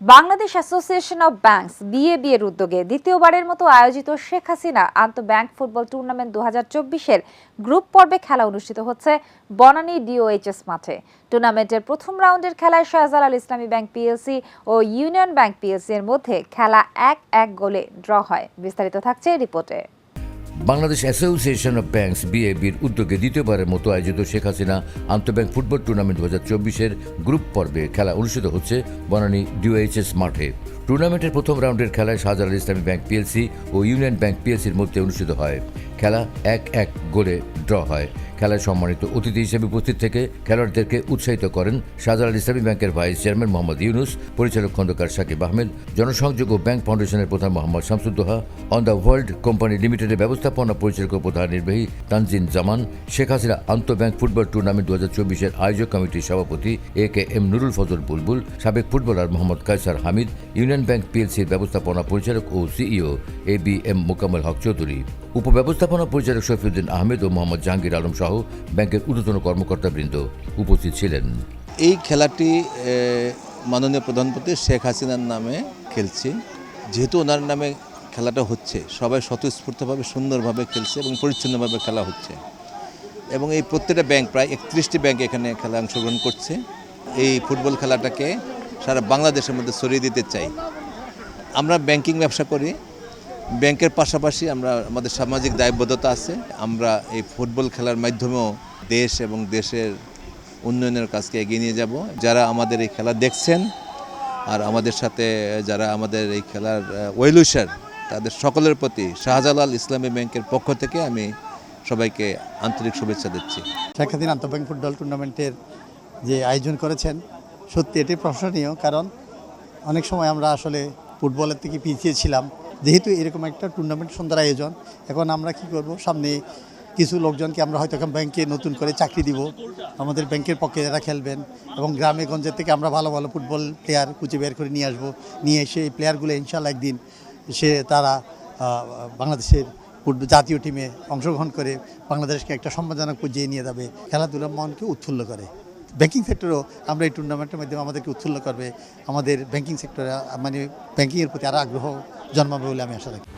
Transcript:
Bangladesh association of banks BAB এর উদ্যোগে দ্বিতীয়বারের মতো আয়োজিত শেখ হাসিনা আন্তঃব্যাংক ফুটবল টুর্নামেন্ট দু হাজার গ্রুপ পর্বে খেলা অনুষ্ঠিত হচ্ছে বনানী ডিওএইচএস মাঠে। টুর্নামেন্টের প্রথম রাউন্ডের খেলায় শাহজালাল ইসলামী ব্যাংক পিএলসি ও ইউনিয়ন ব্যাংক পিএলসি এর মধ্যে খেলা এক এক গোলে ড্র হয়। বিস্তারিত থাকছে রিপোর্টে। বাংলাদেশ অ্যাসোসিয়েশন অব ব্যাংকস বিএবির উদ্যোগে দ্বিতীয়বারের মতো আয়োজিত শেখ হাসিনা আন্তঃব্যাংক ফুটবল টুর্নামেন্ট দু হাজার চব্বিশের গ্রুপ পর্বে খেলা অনুষ্ঠিত হচ্ছে বনানী ডিওএইচএস মাঠে। টুর্নামেন্টের প্রথম রাউন্ডের খেলায় শাহজালাল ইসলামী ব্যাংক পিএলসি ও ইউনিয়ন ব্যাংক পিএলসির মধ্যে অনুষ্ঠিত হয়। খেলা এক এক গোলে ড্র হয়। খেলায় সম্মানিত অতিথি হিসেবে উপস্থিত থেকে খেলোয়াড়দেরকে উৎসাহিত করেন শাহজালাল ইসলামী ব্যাংকের ভাইস চেয়ারম্যান মোহাম্মদ ইউনুস, পরিচালক খন্দকার সাকিব আহমেদ, জনসংযোগ ও ব্যাংক ফাউন্ডেশনের প্রধান Mohammad Shamsuddoha, on the world company লিমিটেডের ব্যবস্থাপনা পরিচালক প্রধান নির্বাহী তানজিন জামান, শেখ হাসিনা আন্তঃব্যাংক ফুটবল টুর্নামেন্ট দু হাজার চব্বিশের আয়োজক কমিটির সভাপতি A K M Nurul Fazal Bulbul, সাবেক footballer Mohammad Kaiser Hamid, union bank পিএলসির ব্যবস্থাপনা পরিচালক ও CEO A B M Mokammel Haque Chowdhury, উপব্যবস্থাপনা পরিচালক শফিউদ্দিন আহমেদ ও মোহাম্মদ জাহাঙ্গীর আলম সহ ব্যাংকের ঊর্ধ্বতন কর্মকর্তাবৃন্দ উপস্থিত ছিলেন। এই খেলাটি মাননীয় প্রধানমন্ত্রী শেখ হাসিনার নামে খেলছি। যেহেতু ওনার নামে খেলাটা হচ্ছে, সবাই স্বতঃস্ফূর্তভাবে সুন্দরভাবে খেলছে এবং পরিচ্ছন্নভাবে খেলা হচ্ছে। এবং এই প্রত্যেকটা ব্যাংক, প্রায় একত্রিশটি ব্যাংক এখানে খেলা অংশগ্রহণ করছে। এই ফুটবল খেলাটাকে সারা বাংলাদেশের মধ্যে ছড়িয়ে দিতে চাই। আমরা ব্যাংকিং ব্যবসা করি। ব্যাংকের পাশাপাশি আমরা, আমাদের সামাজিক দায়বদ্ধতা আছে। আমরা এই ফুটবল খেলার মাধ্যমেও দেশ এবং দেশের উন্নয়নের কাজকে এগিয়ে নিয়ে যাব। যারা আমাদের এই খেলা দেখছেন আর আমাদের সাথে, যারা আমাদের এই খেলার ওয়েলুসার তাদের সকলের প্রতি শাহজালাল ইসলামী ব্যাংকের পক্ষ থেকে আমি সবাইকে আন্তরিক শুভেচ্ছা দিচ্ছি। হাসিনা আন্তঃব্যাংক ফুটবল টুর্নামেন্টের যে আয়োজন করেছেন সত্যি এটি প্রশংসনীয়, কারণ অনেক সময় আমরা আসলে ফুটবলের থেকে পিছিয়ে ছিলাম। যেহেতু এরকম একটা টুর্নামেন্ট সুন্দর আয়োজন, এখন আমরা কি করব? সামনে কিছু লোকজনকে আমরা হয়তো এখন ব্যাংকে নতুন করে চাকরি দিব। আমাদের ব্যাংকের পক্ষে যারা খেলবেন এবং গ্রামে গঞ্জের থেকে আমরা ভালো ভালো ফুটবল প্লেয়ার খুঁজে বের করে নিয়ে আসব। নিয়ে এসে এই প্লেয়ারগুলো ইনশাল্লাহ একদিন সে তারা বাংলাদেশের ফুটবল জাতীয় টিমে অংশগ্রহণ করে বাংলাদেশকে একটা সম্মানজনক পর্যায়ে নিয়ে যাবে। খেলাধুলার মনকে উৎফুল্ল করে। ব্যাংকিং সেক্টরও আমরা এই টুর্নামেন্টের মাধ্যমে আমাদেরকে উৎফুল্ল করবে। আমাদের ব্যাঙ্কিং সেক্টরে মানে ব্যাঙ্কিংয়ের প্রতি আরও আগ্রহ জন্মাবে বলে আমি আশা রাখি।